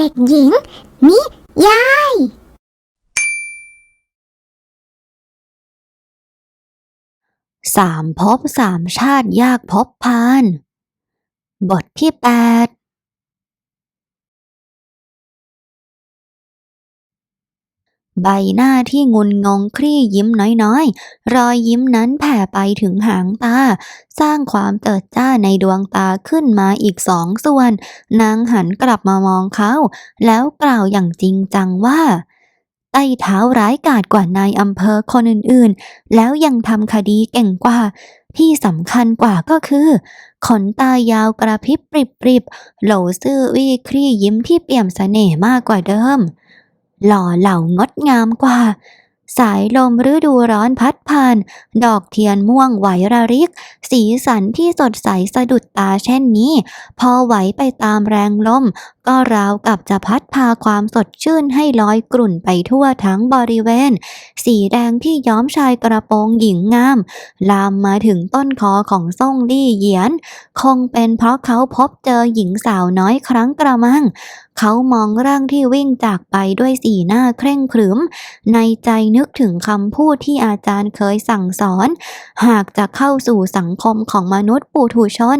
เด็กหญิง นิยาย สามภพสามชาติยากพบพาน บทที่แปด ใบหน้าที่งุนงงคลี่ยิ้มน้อยๆ รอยยิ้มนั้นแผ่ไปถึงหางตา สร้างความเจิดจ้าในดวงตาขึ้นมาอีกสองส่วน นางหันกลับมามองเขา แล้วกล่าวอย่างจริงจังว่าไต้เท้าร้ายกาจกว่านายอำเภอคนอื่นๆ แล้วยังทำคดีเก่งกว่า ที่สำคัญกว่าก็คือ ขนตายาวกระพริบปริบๆโหลซื่อวี่คลี่ยิ้มที่เปี่ยมเสน่ห์มากกว่าเดิม หล่อเหล่างดงามกว่า สายลมฤดูร้อนพัดผ่าน ดอกเทียนม่วงไหวระริก สีสันที่สดใสสะดุดตาเช่นนี้ พอไหวไปตามแรงลม ก็ราวกับจะพัดพาความสดชื่นให้ลอยกลุ่นไปทั่วทั้งบริเวณ สีแดงที่ย้อมชายกระโปรงหญิงงาม ลามมาถึงต้นคอของซ่งลี่เหยียน คงเป็นเพราะเขาพบเจอหญิงสาวน้อยครั้งกระมัง เขามองร่างที่วิ่งจากไปด้วยสีหน้าเคร่งขรึม ในใจนึกถึงคำพูดที่อาจารย์เคยสั่งสอน หากจะเข้าสู่สังคมของมนุษย์ปุถุชน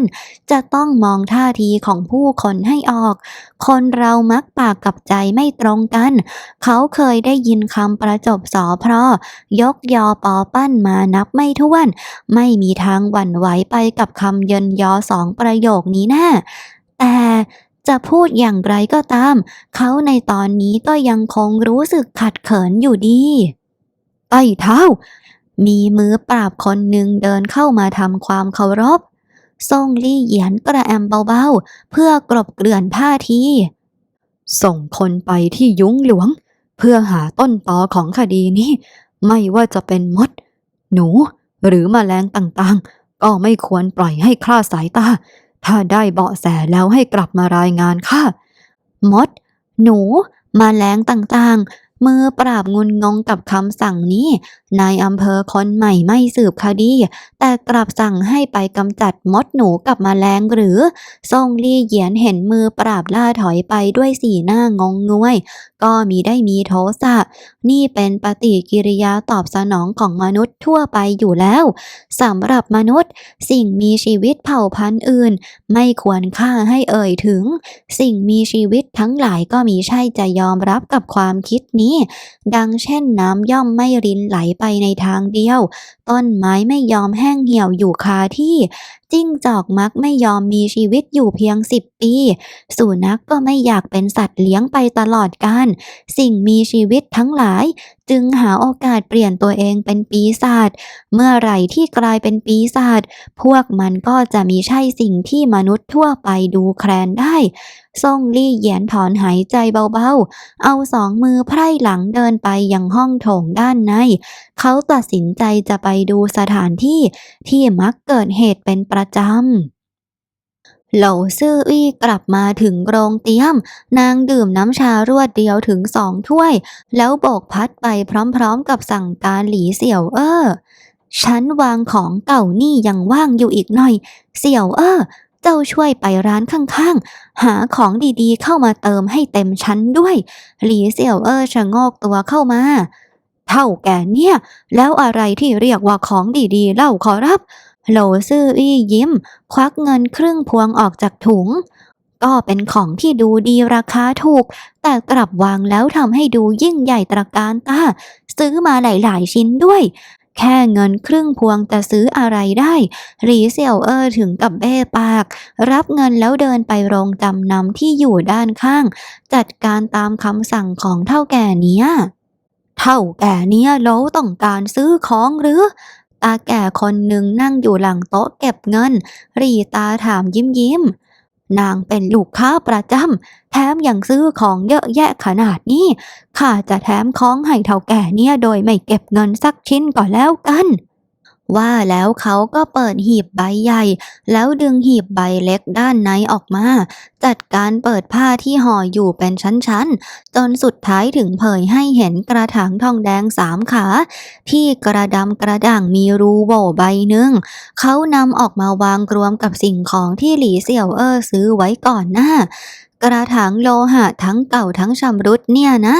จะต้องมองท่าทีของผู้คนให้ออก คนเรามักปากกับใจไม่ตรงกัน เขาเคยได้ยินคำประจบสอเพราะยกยอปอปั้นมานับไม่ถ้วน ไม่มีทางหวั่นไหวไปกับคำเยินยอสองประโยคนี้แน่แต่ จะพูดอย่างไรก็ตาม เขาในตอนนี้ก็ยังคงรู้สึกขัดเขินอยู่ดีไต้เท้า มีมือปราบคนหนึ่งเดินเข้ามาทำความเคารพซ่งลี่เหยียนกระแอมเบาๆ เพื่อกลบเกลื่อนท่าที ส่งคนไปที่ยุ้งหลวง เพื่อหาต้นตอของคดีนี้ ไม่ว่าจะเป็นมด หนู หรือมแมลงต่างๆ ก็ไม่ควรปล่อยให้คลาดสายตา ถ้าได้เบาะแสแล้วให้กลับมารายงานค่ะ มด หนูมแมลงต่าง มือปราบงุนงงกับคำสั่งนี้ นายอำเภอคนใหม่ไม่สืบคดี แต่กลับสั่งให้ไปกำจัดมดหนูกับมแมลงหรือซ่งลี่เหยียนเห็นมือปราบล่าถอยไปด้วยสีหน้างงงวย ก็มีได้มีโทสะ นี่เป็นปฏิกิริยาตอบสนองของมนุษย์ทั่วไปอยู่แล้วสำหรับมนุษย์ สิ่งมีชีวิตเผ่าพันธุ์อื่น ไม่ควรฆ่าให้เอ่ยถึง สิ่งมีชีวิตทั้งหลายก็มีใช่จะยอมรับกับความคิดนี้ดังเช่นน้ำย่อมไม่รินไหลไปในทางเดียว ต้นไม้ไม่ยอมแห้งเหี่ยวอยู่คาที่ จิ้งจอกมักไม่ยอมมีชีวิตอยู่เพียงสิบปี สุนัขกก็ไม่อยากเป็นสัตว์เลี้ยงไปตลอดกาลสิ่งมีชีวิตทั้งหลาย จึงหาโอกาสเปลี่ยนตัวเองเป็นปีศาจเมื่อไหร่ที่กลายเป็นปีศาจพวกมันก็จะมีใช่สิ่งที่มนุษย์ทั่วไปดูแคลนได้ซ่งลี่เหยียนถอนหายใจเบาๆ เอาสองมือไพร่หลังเดินไปยังห้องโถงด้านใน เขาตัดสินใจจะไปดูสถานที่ที่มักเกิดเหตุเป็นประจำ เหลาซื่ออี้กลับมาถึงโรงเตี้ยม นางดื่มน้ำชารวดเดียวถึงสองถ้วย แล้วโบกพัดไปพร้อมๆกับสั่งการหลีเสี่ยวเอ้อฉันวางของเก่านี่ยังว่างอยู่อีกหน่อย เสี่ยวเอ้อเจ้าช่วยไปร้านข้างๆ หาของดีๆเข้ามาเติมให้เต็มชั้นด้วย หลีเสี่ยวเอ้อชะโงกตัวเข้ามาเท่าแก่เนี่ย แล้วอะไรที่เรียกว่าของดีๆเล่าขอรับ โหลซื่ออี้ยิ้ม ควักเงินครึ่งพวงออกจากถุง ก็เป็นของที่ดูดีราคาถูก แต่กลับวางแล้วทำให้ดูยิ่งใหญ่ตระการตา ซื้อมาหลายๆ ชิ้นด้วย แค่เงินครึ่งพวงจะซื้ออะไรได้หลีเสี่ยวเออถึงกับเบ้ปาก รับเงินแล้วเดินไปโรงจำนำที่อยู่ด้านข้าง จัดการตามคำสั่งของเท่าแก่เนี้ยเท่าแก่เนี้ยโลต้องการซื้อของหรือ ตาแก่คนหนึ่งนั่งอยู่หลังโต๊ะเก็บเงิน รีตาถามยิ้มยิ้มนางเป็นลูกค้าประจำแถมยังซื้อของเยอะแยะขนาดนี้ ข้าจะแถมของให้เท่าแก่เนี่ยโดยไม่เก็บเงินสักชิ้นก่อนแล้วกัน ว่าแล้วเขาก็เปิดหีบใบใหญ่ แล้วดึงหีบใบเล็กด้านในออกมา จัดการเปิดผ้าที่ห่ออยู่เป็นชั้นๆ จนสุดท้ายถึงเผยให้เห็นกระถางทองแดงสามขา ที่กระดำกระด่างมีรูโหว่ใบหนึ่ง เขานำออกมาวางรวมกับสิ่งของที่หลีเสี่ยวเอ้อซื้อไว้ก่อนหน้า กระถางโลหะทั้งเก่าทั้งชำรุดเนี่ยนะ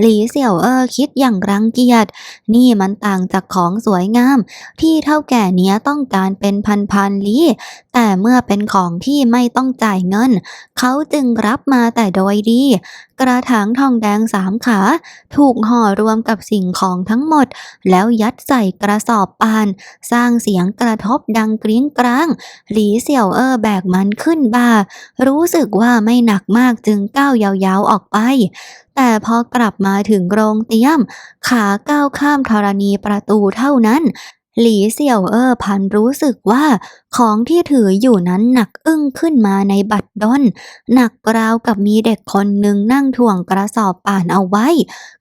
หลีเสี่ยวเออคิดอย่างรังเกียจ นี่มันต่างจากของสวยงาม ที่เท่าแก่เนี้ยต้องการเป็นพันๆลี้แต่เมื่อเป็นของที่ไม่ต้องจ่ายเงิน เขาจึงรับมาแต่โดยดี กระถางทองแดงสามขา ถูกห่อรวมกับสิ่งของทั้งหมด แล้วยัดใส่กระสอบปาน สร้างเสียงกระทบดังกริ้งกร้าง หลีเสี่ยวเอ้อแบกมันขึ้นบ่า รู้สึกว่าไม่หนักมากจึงก้าวยาวๆออกไป แต่พอกลับมาถึงโรงเตี้ยม ขาก้าวข้ามธรณีประตูเท่านั้น หลีเสี่ยวเอ้อพันรู้สึกว่า ของที่ถืออยู่นั้นหนักอึ้งขึ้นมาในบัดดลหนักราวกับมีเด็กคนหนึ่งนั่งถ่วงกระสอบป่านเอาไว้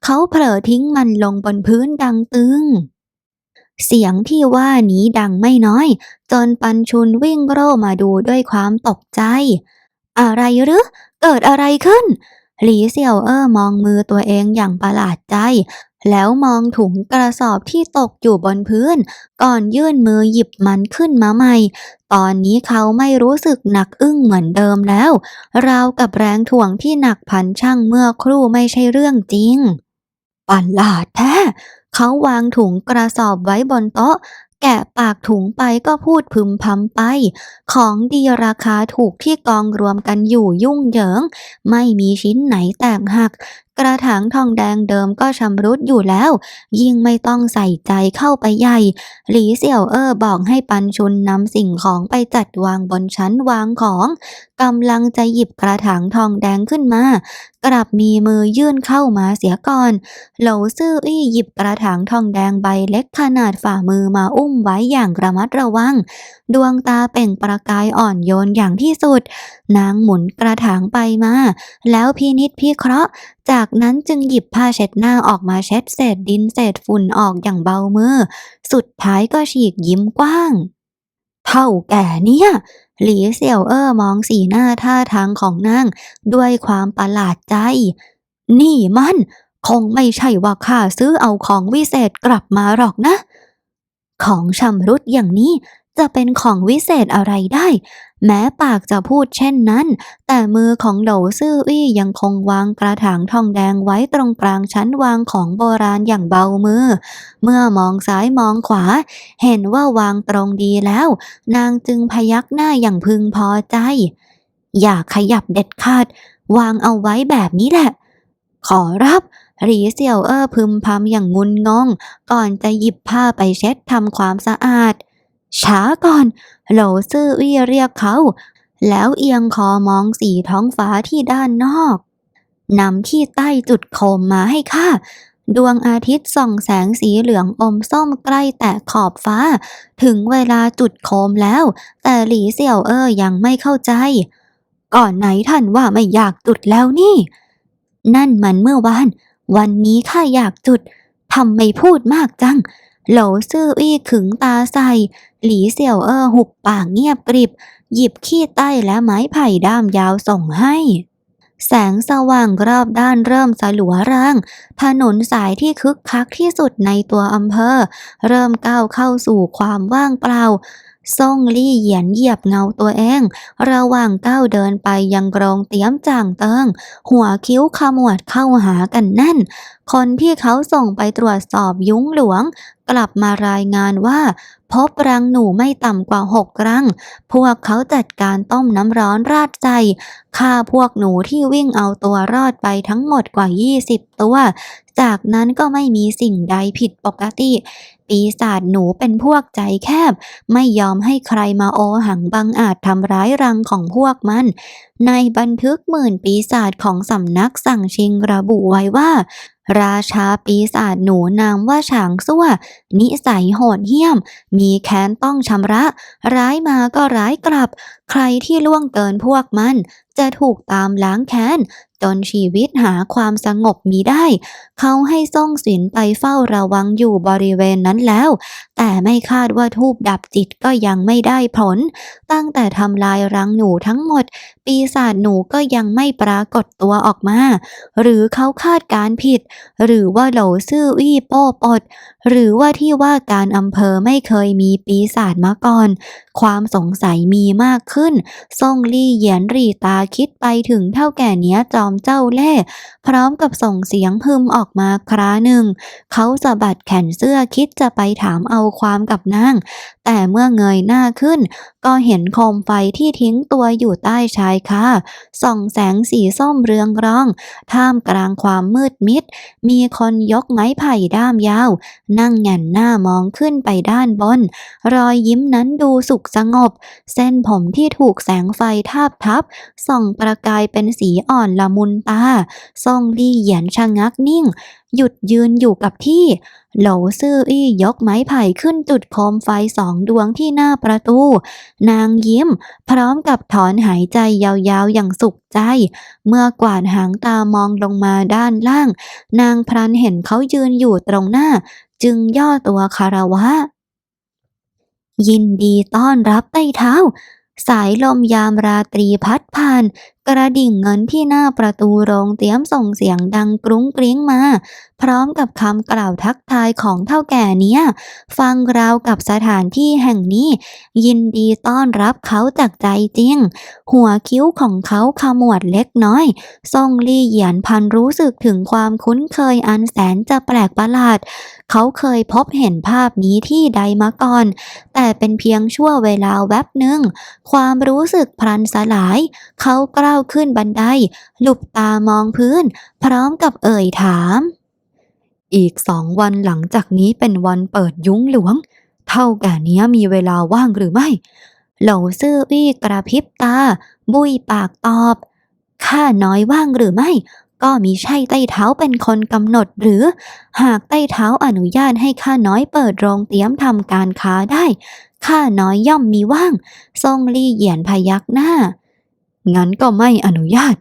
เขาเผลอทิ้งมันลงบนพื้นดังตึงเสียงที่ว่านี้ดังไม่น้อย จนปันชุนวิ่งโร่มาดูด้วยความตกใจ อะไรหรือเกิดอะไรขึ้น หลีเสี่ยวเอ้อมองมือตัวเองอย่างประหลาดใจ แล้วมองถุงกระสอบที่ตกอยู่บนพื้น ก่อนยื่นมือหยิบมันขึ้นมาใหม่ ตอนนี้เขาไม่รู้สึกหนักอึ้งเหมือนเดิมแล้ว ราวกับแรงถ่วงที่หนักพันช่างเมื่อครู่ไม่ใช่เรื่องจริงประหลาดแท้เขาวางถุงกระสอบไว้บนโต๊ะ แกะปากถุงไปก็พูดพึมพำไป ของดีราคาถูกที่กองรวมกันอยู่ยุ่งเหยิง ไม่มีชิ้นไหนแตกหัก กระถางทองแดงเดิมก็ชำรุดอยู่แล้ว ยิ่งไม่ต้องใส่ใจเข้าไปใหญ่ หลีเสี่ยวเอ้อบอกให้ปันชุนนำสิ่งของไปจัดวางบนชั้นวางของกำลังจะหยิบกระถางทองแดงขึ้นมา กลับมีมือยื่นเข้ามาเสียก่อน เหลาซื่ออี้หยิบกระถางทองแดงใบเล็กขนาดฝ่ามือมาอุ้มไว้อย่างระมัดระวัง ดวงตาเป่งประกายอ่อนโยนอย่างที่สุด นางหมุนกระถางไปมา แล้วพินิษพิเคราะห์จากนั้นจึงหยิบผ้าเช็ดหน้าออกมาเช็ดเศษดินเศษฝุ่นออกอย่างเบามือ สุดท้ายก็ฉีกยิ้มกว้าง เท่าแก่เนี่ย หลีเสี่ยวเอ้อมองสีหน้าท่าทางของนาง ด้วยความประหลาดใจ นี่มัน คงไม่ใช่ว่าข้าซื้อเอาของวิเศษกลับมาหรอกนะ ของชำรุดอย่างนี้ จะเป็นของวิเศษอะไรได้ แม้ปากจะพูดเช่นนั้น แต่มือของโหลซื่ออี้ยังคงวางกระถางทองแดงไว้ตรงกลางชั้นวางของโบราณอย่างเบามือ เมื่อมองซ้ายมองขวา เห็นว่าวางตรงดีแล้ว นางจึงพยักหน้าอย่างพึงพอใจ อย่าขยับเด็ดขาด วางเอาไว้แบบนี้แหละ ขอรับหรีเสียวเอ้อพึมพำอย่างงุนงง ก่อนจะหยิบผ้าไปเช็ดทำความสะอาด ช้าก่อนโหลซื่ออี้เรียกเขา แล้วเอียงคอมองสีท้องฟ้าที่ด้านนอกนำที่ใต้จุดโคมมาให้ข้าดวงอาทิตย์ส่องแสงสีเหลืองอมส้มใกล้แตะขอบฟ้า ถึงเวลาจุดโคมแล้ว แต่หลีเสี่ยวเอ้อยังไม่เข้าใจ ก่อนไหนท่านว่าไม่อยากจุดแล้วนี่ นั่นมันเมื่อวาน วันนี้ข้าอยากจุดทำไม่พูดมากจัง โหลซื่ออี้ขึงตาใส่หลีเสี่ยวเอ้อหุบปากเงียบกริบ หยิบขี้ใต้และไม้ไผ่ด้ามยาวส่งให้ แสงสว่างรอบด้านเริ่มสลัวร่าง ถนนสายที่คึกคักที่สุดในตัวอำเภอ เริ่มก้าวเข้าสู่ความว่างเปล่า ซ่งลี่เหยียนเหยียบเงาตัวเอง ระหว่างก้าวเดินไปยังโรงเตี้ยมจ่างเติง หัวคิ้วขมวดเข้าหากันแน่น คนที่เขาส่งไปตรวจสอบยุ้งหลวง กลับมารายงานว่า พบรังหนูไม่ต่ำกว่าหกรัง พวกเขาจัดการต้มน้ำร้อนราดใจฆ่าพวกหนูที่วิ่งเอาตัวรอดไปทั้งหมดกว่า 20 ตัว จากนั้นก็ไม่มีสิ่งใดผิดปกติ ปีศาจหนูเป็นพวกใจแคบ ไม่ยอมให้ใครมาโอหังบังอาจทำร้ายรังของพวกมัน ในบันทึกหมื่นปีศาจของสำนักสั่งชิงระบุไว้ว่า ราชาปีศาจหนูนามว่าฉางซั่ว นิสัยโหดเหี้ยม มีแค้นต้องชำระ ร้ายมาก็ร้ายกลับ ใครที่ล่วงเกินพวกมัน จะถูกตามล้างแค้น จนชีวิตหาความสงบมีได้ เขาให้ส่งสินไปเฝ้าระวังอยู่บริเวณนั้นแล้ว แต่ไม่คาดว่าทูบดับจิตก็ยังไม่ได้ผล ตั้งแต่ทำลายรังหนูทั้งหมด ปีศาจหนูก็ยังไม่ปรากฏตัวออกมา หรือเขาคาดการณ์ผิด หรือว่าโหลาซื่อวี่โป้ปด หรือว่าที่ว่าการอำเภอไม่เคยมีปีศาจมาก่อน ความสงสัยมีมากขึ้น ซ่งลี่เหยียนรีตาคิดไปถึงเท่าแก่เนี้ยจอมเจ้าเล่ พร้อมกับส่งเสียงพึมออกมาคราหนึ่ง เขาสะบัดแขนเสื้อคิดจะไปถามเอาความกับนาง แต่เมื่อเงยหน้าขึ้นก็เห็นโคมไฟที่ทิ้งตัวอยู่ใต้ชายคาส่องแสงสีส้มเรืองรอง ท่ามกลางความมืดมิด มีคนยกไม้ไผ่ด้ามยาว นั่งหง่นหน้ามองขึ้นไปด้านบน รอยยิ้มนั้นดูสุขสงบ เส้นผมที่ถูกแสงไฟทาบทับ ส่องประกายเป็นสีอ่อนละมุนตา ซ่องลี่เหยียนชะงักนิ่ง หยุดยืนอยู่กับที่โหลซื่ออี้ยกไม้ไผ่ขึ้นจุดโคมไฟสองดวงที่หน้าประตู นางยิ้ม พร้อมกับถอนหายใจยาวๆอย่างสุขใจ เมื่อกวาดหางตามองลงมาด้านล่าง นางพรันเห็นเขายืนอยู่ตรงหน้า จึงย่อตัวคารวะ ยินดีต้อนรับใต้เท้าสายลมยามราตรีพัดผ่านกระดิ่งเงินที่หน้าประตูโรงเตรียมส่งเสียงดังกรุ้งกริ้งมา พร้อมกับคำกล่าวทักทายของเท่าแก่เนี้ย ฟังราวกับสถานที่แห่งนี้ ยินดีต้อนรับเขาจากใจจริง หัวคิ้วของเขาขมวดเล็กน้อยทรงลี่เหยียนพันรู้สึกถึงความคุ้นเคยอันแสนจะแปลกประหลาด เขาเคยพบเห็นภาพนี้ที่ใดมาก่อน แต่เป็นเพียงชั่วเวลาแวบหนึ่งความรู้สึกพลันสลาย เขากล้าวขึ้นบันไดหลุบตามองพื้น พร้อมกับเอ่ยถาม อีกสองวันหลังจากนี้เป็นวันเปิดยุ้งหลวง เท่าแก่เนี้ยมีเวลาว่างหรือไม่ เหล่าซื่ออี้กระพริบตา บุยปากตอบข้าน้อยว่างหรือไม่ ก็มีใช่ใต้เท้าเป็นคนกำหนดหรือ หากใต้เท้าอนุญาตให้ข้าน้อยเปิดโรงเตรียมทำการค้าได้ข้าน้อยย่อมมีว่าง ทรงลี่เหยียนพยักหน้า งั้นก็ไม่อนุญาต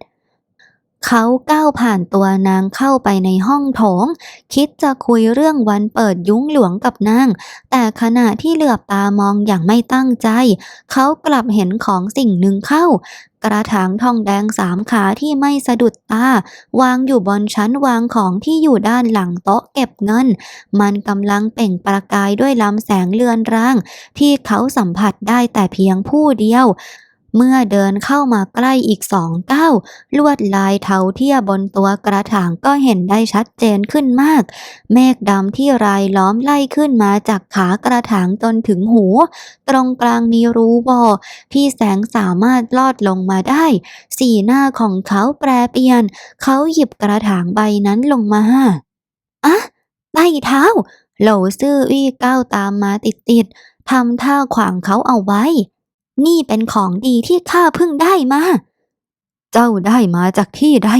เขาก้าวผ่านตัวนางเข้าไปในห้องโถง คิดจะคุยเรื่องวันเปิดยุ้งหลวงกับนาง แต่ขณะที่เหลือบตามองอย่างไม่ตั้งใจ เขากลับเห็นของสิ่งหนึ่งเข้า กระถางทองแดงสามขาที่ไม่สะดุดตา วางอยู่บนชั้นวางของที่อยู่ด้านหลังโต๊ะเก็บเงิน มันกำลังเปล่งประกายด้วยลำแสงเลือนราง ที่เขาสัมผัสได้แต่เพียงผู้เดียว เมื่อเดินเข้ามาใกล้อีกสองก้าวลวดลายเทาเทียบนตัวกระถางก็เห็นได้ชัดเจนขึ้นมาก เมฆดำที่รายล้อมไล่ขึ้นมาจากขากระถางจนถึงหู ตรงกลางมีรูโหว่ที่แสงสามารถลอดลงมาได้ สีหน้าของเขาแปรเปลี่ยน เขาหยิบกระถางใบนั้นลงมาอะใต้เท้าโหล่าซื่ออี้ก้าวตามมาติดๆทำท่าขวางเขาเอาไว้ นี่เป็นของดีที่ข้าเพิ่งได้มา เจ้าได้มาจากที่ใด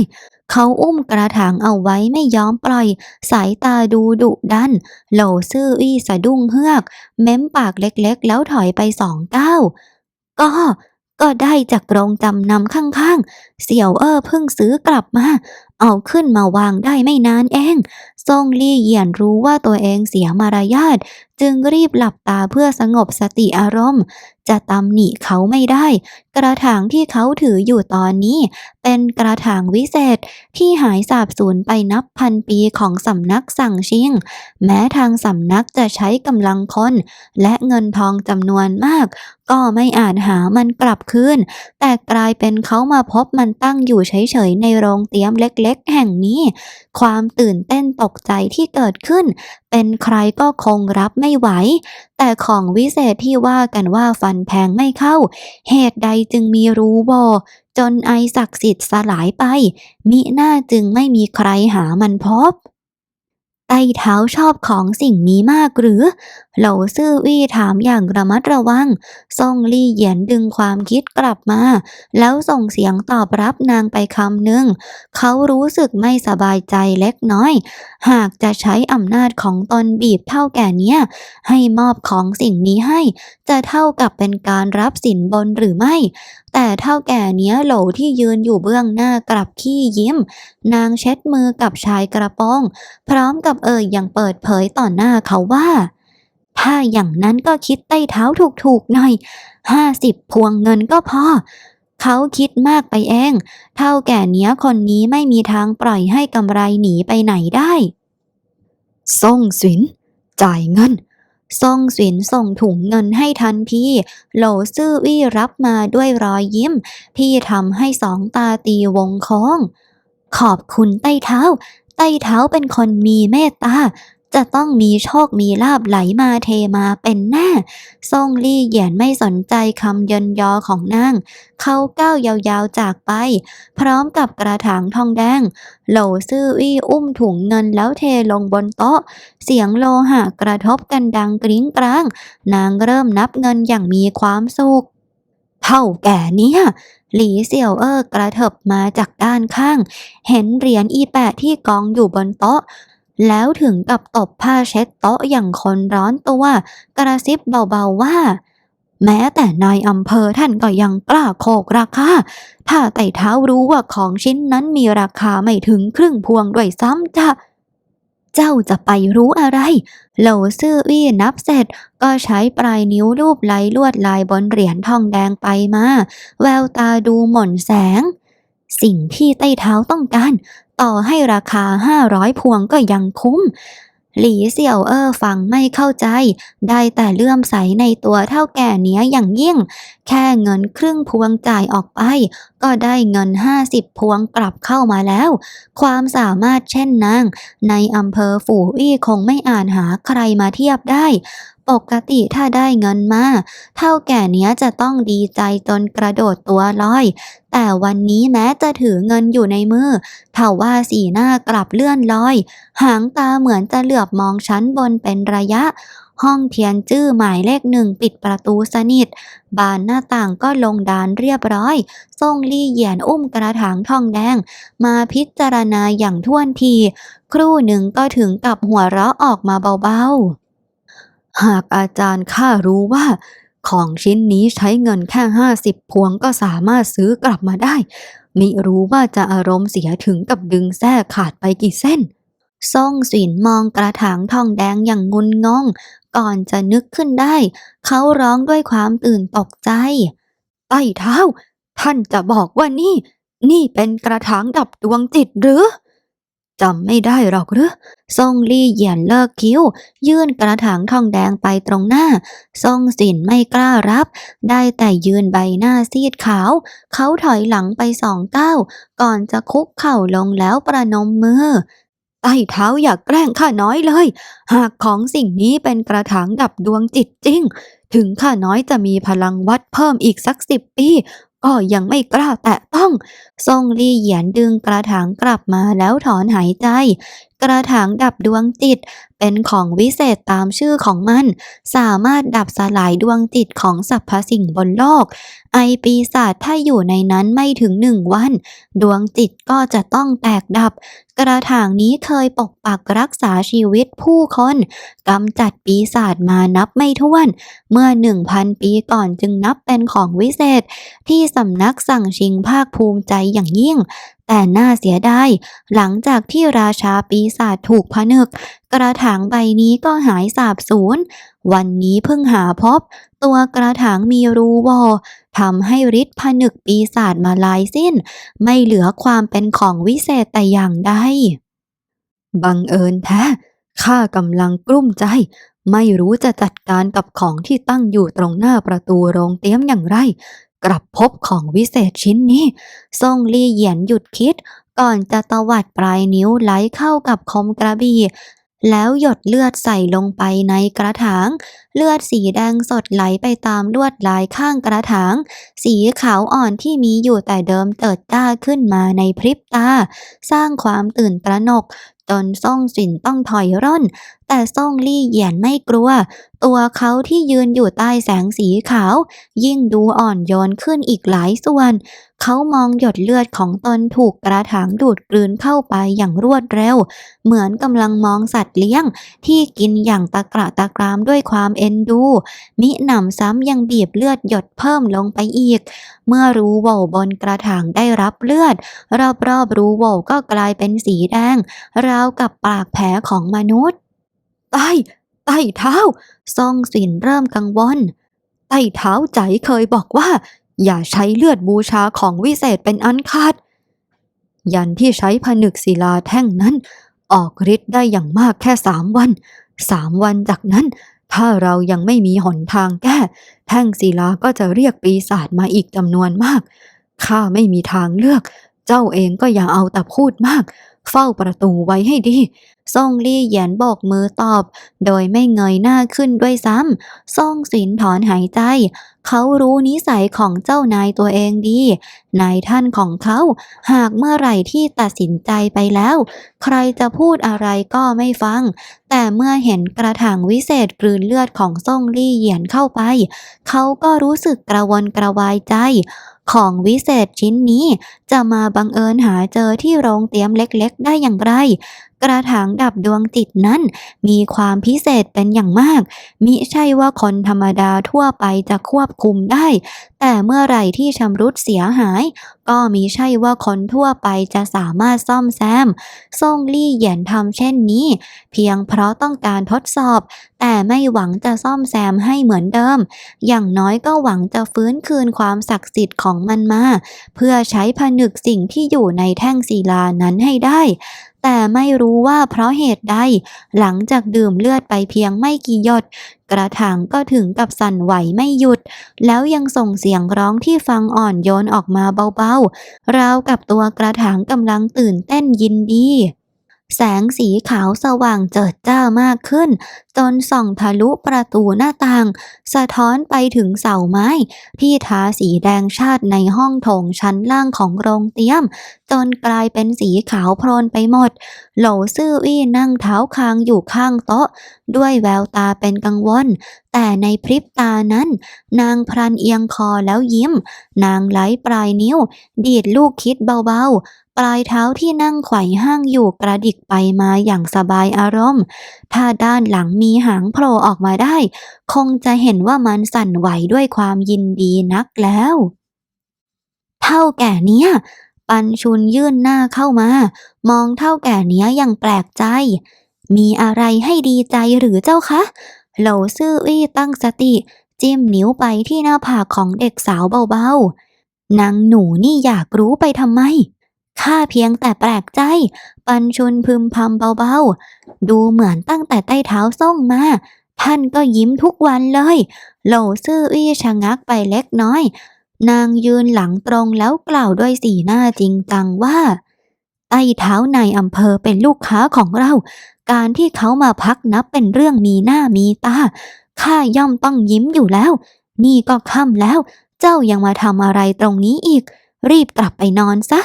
เขาอุ้มกระถางเอาไว้ไม่ยอมปล่อย สายตาดูดุดันโหลซื่ออี้สะดุ้งเฮือก เม้มปากเล็กๆ แล้วถอยไปสองก้าวก็ก็ได้จากโรงจำนำข้างๆ เสี่ยวเอ้อเพิ่งซื้อกลับมา เอาขึ้นมาวางได้ไม่นานเองซ่งลี่เหยียนรู้ว่าตัวเองเสียมารยาทจึงรีบหลับตาเพื่อสงบสติอารมณ์ จะตำหนิเขาไม่ได้ กระถางที่เขาถืออยู่ตอนนี้ เป็นกระถางวิเศษที่หายสาบสูญไปนับพันปีของสำนักสั่งชิง แม้ทางสำนักจะใช้กำลังคน และเงินทองจำนวนมาก ก็ไม่อาจหามันกลับคืน แต่กลายเป็นเขามาพบมันตั้งอยู่เฉยๆในโรงเตรียมเล็กๆ แห่งนี้ ความตื่นเต้นตกใจที่เกิดขึ้น เป็นใครก็คงรับไม่ไหว แต่ของวิเศษที่ว่ากันว่าฟันแทงไม่เข้า เหตุใดจึงมีรูโหวจนไอศักดิ์สิทธิ์สลายไป มิหน้าจึงไม่มีใครหามันพบ ไต้เท้าชอบของสิ่งนี้มากหรือ เหลาซื่อวี่ถามอย่างระมัดระวัง ซ่งลี่เหยียนดึงความคิดกลับมา แล้วส่งเสียงตอบรับนางไปคำหนึ่ง เขารู้สึกไม่สบายใจเล็กน้อย หากจะใช้อำนาจของตนบีบเท่าแก่เนี้ย ให้มอบของสิ่งนี้ให้ จะเท่ากับเป็นการรับสินบนหรือไม่แต่เท่าแก่เนี้ยโหลที่ยืนอยู่เบื้องหน้ากลับขี้ยิ้ม นางเช็ดมือกับชายกระโปรงพร้อมกับเอ่ยอย่างเปิดเผยต่อหน้าเขาว่า ถ้าอย่างนั้นก็คิดใต้เท้าถูกๆหน่อยห้าสิบพวงเงินก็พอเขาคิดมากไปเอง เท่าแก่เนี้ยคนนี้ไม่มีทางปล่อยให้กำไรหนีไปไหนได้ส่งสิน จ่ายเงิน ส่งสินส่งถุงเงินให้ทันทีโหลซื่อวี่รับมาด้วยรอยยิ้ม ที่ทำให้สองตาตีวงค้อง ขอบคุณใต้เท้า ใต้เท้าเป็นคนมีเมตตา จะต้องมีโชคมีลาบไหลมาเทมาเป็นแน่ซ่งลี่เหยียนไม่สนใจคำเยินยอของนาง เขาก้าวยาวๆจากไป พร้อมกับกระถางทองแดง โหลซื่อวี่อุ้มถุงเงินแล้วเทลงบนโต๊ะ เสียงโลหะกระทบกันดังกริ้งกราง นางเริ่มนับเงินอย่างมีความสุขเท่าแก่เนี้ยหลีเสี่ยวเอ้อกระเถิบมาจากด้านข้าง เห็นเหรียญอีแปะที่กองอยู่บนโต๊ะ แล้วถึงกับตบผ้าเช็ดโต๊ะอย่างคนร้อนตัว กระซิบเบาๆว่า แม้แต่นายอำเภอท่านก็ยังกล้าโคกราคา ถ้าไต่เท้ารู้ว่าของชิ้นนั้นมีราคาไม่ถึงครึ่งพวงด้วยซ้ำจะเจ้าจะไปรู้อะไร เหลาซื่อวี่นับเสร็จ ก็ใช้ปลายนิ้วรูปไหลลวดลายบนเหรียญทองแดงไปมา แววตาดูหม่นแสง สิ่งที่ใต้เท้าต้องการ ต่อให้ราคาห้าร้อยพวงก็ยังคุ้ม หลีเสี่ยวเอ้อฟังไม่เข้าใจ ได้แต่เลื่อมใสในตัวเท่าแก่เนี้ยอย่างยิ่ง แค่เงินครึ่งพวงจ่ายออกไป ก็ได้เงินห้าสิบพวงกลับเข้ามาแล้ว ความสามารถเช่นนาง ในอำเภอฝูอี้คงไม่อ่านหาใครมาเทียบได้ ปกติถ้าได้เงินมา เท่าแก่เนี้ยจะต้องดีใจจนกระโดดตัวลอย แต่วันนี้แม้จะถือเงินอยู่ในมือเท่าว่าสีหน้ากลับเลื่อนลอย หางตาเหมือนจะเหลือบมองชั้นบนเป็นระยะ ห้องเทียนจื้อหมายเลขหนึ่งปิดประตูสนิท บานหน้าต่างก็ลงดานเรียบร้อยซ่งลี่เหยียนอุ้มกระถางทองแดง มาพิจารณาอย่างท่วนที ครู่หนึ่งก็ถึงกับหัวเราะออกมาเบาๆ หากอาจารย์ข้ารู้ว่า ของชิ้นนี้ใช้เงินแค่ห้าสิบพวงก็สามารถซื้อกลับมาได้ มิรู้ว่าจะอารมณ์เสียถึงกับดึงแส้ขาดไปกี่เส้นซ่องสินมองกระถางทองแดงอย่างงุนงง ก่อนจะนึกขึ้นได้ เขาร้องด้วยความตื่นตกใจ ใต้เท้า ท่านจะบอกว่านี่ นี่เป็นกระถางดับดวงจิตหรือ จำไม่ได้หรอกหรือซ่งลี่เหยียนเลิกคิ้ว ยื่นกระถางทองแดงไปตรงหน้าซ่งสินไม่กล้ารับ ได้แต่ยืนใบหน้าซีดขาว เขาถอยหลังไปสองก้าวก่อนจะคุกเข่าลงแล้วประนมมือใต้เท้าอย่าแกล้งข้าน้อยเลย หากของสิ่งนี้เป็นกระถางดับดวงจิตจริง ถึงข้าน้อยจะมีพลังวัดเพิ่มอีกสักสิบปี ก็ยังไม่กล้าแตะต้อง ซ่งลี่เหยียนดึงกระถางกลับมาแล้วถอนหายใจ กระถางดับดวงจิต เป็นของวิเศษตามชื่อของมัน สามารถดับสลายดวงจิตของสรรพสิ่งบนโลก ไอปีศาจถ้าอยู่ในนั้นไม่ถึงหนึ่งวัน ดวงจิตก็จะต้องแตกดับ กระถางนี้เคยปกปักรักษาชีวิตผู้คนกำจัดปีศาจมานับไม่ถ้วน เมื่อหนึ่งพันปีก่อนจึงนับเป็นของวิเศษ ที่สำนักสั่งชิงภาคภูมิใจอย่างยิ่ง แต่น่าเสียดายหลังจากที่ราชาปีศาจถูกผนึก กระถางใบนี้ก็หายสาบสูญ วันนี้เพิ่งหาพบ ตัวกระถางมีรูโหวทำให้ฤทธิ์ผนึกปีศาจมาลายสิ้น ไม่เหลือความเป็นของวิเศษแต่อย่างใดบังเอิญแท้ข้ากำลังกลุ้มใจ ไม่รู้จะจัดการกับของที่ตั้งอยู่ตรงหน้าประตูโรงเตี้ยมอย่างไร กลับพบของวิเศษชิ้นนี้ซ่งลี่เหยียนหยุดคิด ก่อนจะตวัดปลายนิ้วไหลเข้ากับคมกระบี่แล้วหยดเลือดใส่ลงไปในกระถาง เลือดสีแดงสดไหลไปตามลวดลายข้างกระถาง สีขาวอ่อนที่มีอยู่แต่เดิมเติดจ้าขึ้นมาในพริบตา สร้างความตื่นตระหนก จนซ่งสินต้องถอยร่น แต่ซ่งลี่เหยียนไม่กลัว ตัวเขาที่ยืนอยู่ใต้แสงสีขาว ยิ่งดูอ่อนโยนขึ้นอีกหลายส่วน เขามองหยดเลือดของตนถูกกระถางดูดกลืนเข้าไปอย่างรวดเร็ว เหมือนกำลังมองสัตว์เลี้ยง ที่กินอย่างตะกระตะกรามด้วยความเอ็นดู มิหนำซ้ำยังบีบเลือดหยดเพิ่มลงไปอีก เมื่อรูโว่บนกระถางได้รับเลือด รอบๆรูโว่ก็กลายเป็นสีแดงราวกับปากแผลของมนุษย์ ใต้ใต้เท้าซ่องสินเริ่มกังวล ใต้เท้าใจเคยบอกว่า อย่าใช้เลือดบูชาของวิเศษเป็นอันขาด ยันที่ใช้ผนึกศิลาแท่งนั้น ออกฤทธิ์ได้อย่างมากแค่สามวัน สามวันจากนั้น ถ้าเรายังไม่มีหนทางแก้ แท่งศิลาก็จะเรียกปีศาจมาอีกจำนวนมาก ข้าไม่มีทางเลือก เจ้าเองก็อย่าเอาแต่พูดมากเฝ้าประตูไว้ให้ดี ซ่งลี่เหยียนโบกมือตอบ โดยไม่เงยหน้าขึ้นด้วยซ้ำซ่งสินถอนหายใจ เขารู้นิสัยของเจ้านายตัวเองดี นายท่านของเขา หากเมื่อไหร่ที่ตัดสินใจไปแล้ว ใครจะพูดอะไรก็ไม่ฟัง แต่เมื่อเห็นกระถางวิเศษกลืนเลือดของซ่งลี่เหยียนเข้าไป เขาก็รู้สึกกระวนกระวายใจของวิเศษชิ้นนี้จะมาบังเอิญหาเจอที่โรงเตรียมเล็กๆ ได้อย่างไรกระถางดับดวงจิตนั้น มีความพิเศษเป็นอย่างมาก มิใช่ว่าคนธรรมดาทั่วไปจะควบคุมได้ แต่เมื่อไหร่ที่ชำรุดเสียหาย ก็มิใช่ว่าคนทั่วไปจะสามารถซ่อมแซมซ่งลี่เหยียนทำเช่นนี้ เพียงเพราะต้องการทดสอบ แต่ไม่หวังจะซ่อมแซมให้เหมือนเดิม อย่างน้อยก็หวังจะฟื้นคืนความศักดิ์สิทธิ์ของมันมา เพื่อใช้ผนึกสิ่งที่อยู่ในแท่งศิลานั้นให้ได้ แต่ไม่รู้ว่าเพราะเหตุใด หลังจากดื่มเลือดไปเพียงไม่กี่หยด กระถางก็ถึงกับสั่นไหวไม่หยุด แล้วยังส่งเสียงร้องที่ฟังอ่อนโยนออกมาเบาๆ ราวกับตัวกระถางกำลังตื่นเต้นยินดี แสงสีขาวสว่างเจิดจ้ามากขึ้น จนส่องทะลุประตูหน้าต่าง สะท้อนไปถึงเสาไม้ ที่ทาสีแดงชาติในห้องโถงชั้นล่างของโรงเตี้ยม จนกลายเป็นสีขาวโพลนไปหมดโหลซื่ออี้นั่งเท้าคางอยู่ข้างโต๊ะ ด้วยแววตาเป็นกังวล แต่ในพริบตานั้น นางพรันเอียงคอแล้วยิ้ม นางไหลปลายนิ้ว ดีดลูกคิดเบาๆ ปลายเท้าที่นั่งไขว่ห้างอยู่กระดิกไปมาอย่างสบายอารมณ์ ถ้าด้านหลังมีหางโผล่ออกมาได้ คงจะเห็นว่ามันสั่นไหวด้วยความยินดีนักแล้ว เท่าแก่เนี้ย ปันชุนยื่นหน้าเข้ามา มองเท่าแก่เนี้ยอย่างแปลกใจ มีอะไรให้ดีใจหรือเจ้าคะโหลซื่ออี้ตั้งสติจิ้มนิ้วไปที่หน้าผากของเด็กสาวเบาๆนางหนูนี่อยากรู้ไปทำไม ข้าเพียงแต่แปลกใจ ปันชุนพึมพำเบาๆ ดูเหมือนตั้งแต่ใต้เท้าส่งมา ท่านก็ยิ้มทุกวันเลยโหลซื่ออี้ชะงักไปเล็กน้อย นางยืนหลังตรงแล้วกล่าวด้วยสีหน้าจริงจังว่า ใต้เท้าในอำเภอเป็นลูกค้าของเรา การที่เขามาพักนับเป็นเรื่องมีหน้ามีตา ข้าย่อมต้องยิ้มอยู่แล้ว นี่ก็ค่ำแล้ว เจ้ายังมาทำอะไรตรงนี้อีก รีบกลับไปนอนซะ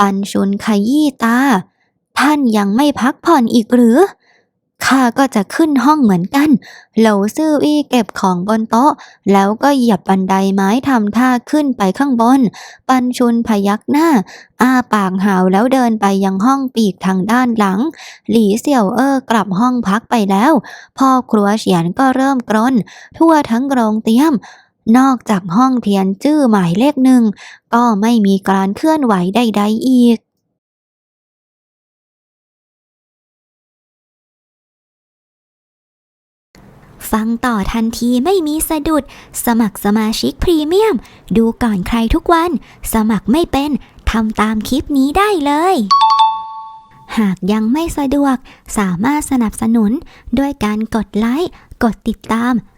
ปันชุนขยี้ตา ท่านยังไม่พักผ่อนอีกหรือ ข้าก็จะขึ้นห้องเหมือนกัน เหลวซื่ออี้เก็บของบนโต๊ะ แล้วก็เหยียบบันไดไม้ทำท่าขึ้นไปข้างบน ปันชุนพยักหน้า อ้าปากหาวแล้วเดินไปยังห้องปีกทางด้านหลัง หลีเสี่ยวเอ้อกลับห้องพักไปแล้ว พ่อครัวเฉียนก็เริ่มกรนทั่วทั้งโรงเตี้ยม นอกจากห้องเทียนจื้อหมายเลขหนึ่ง ก็ไม่มีการเคลื่อนไหวใดๆอีกฟังต่อทันทีไม่มีสะดุด สมัครสมาชิกพรีเมียม ดูก่อนใครทุกวัน สมัครไม่เป็น ทำตามคลิปนี้ได้เลย หากยังไม่สะดวก สามารถสนับสนุน ด้วยการกดไลค์ กดติดตาม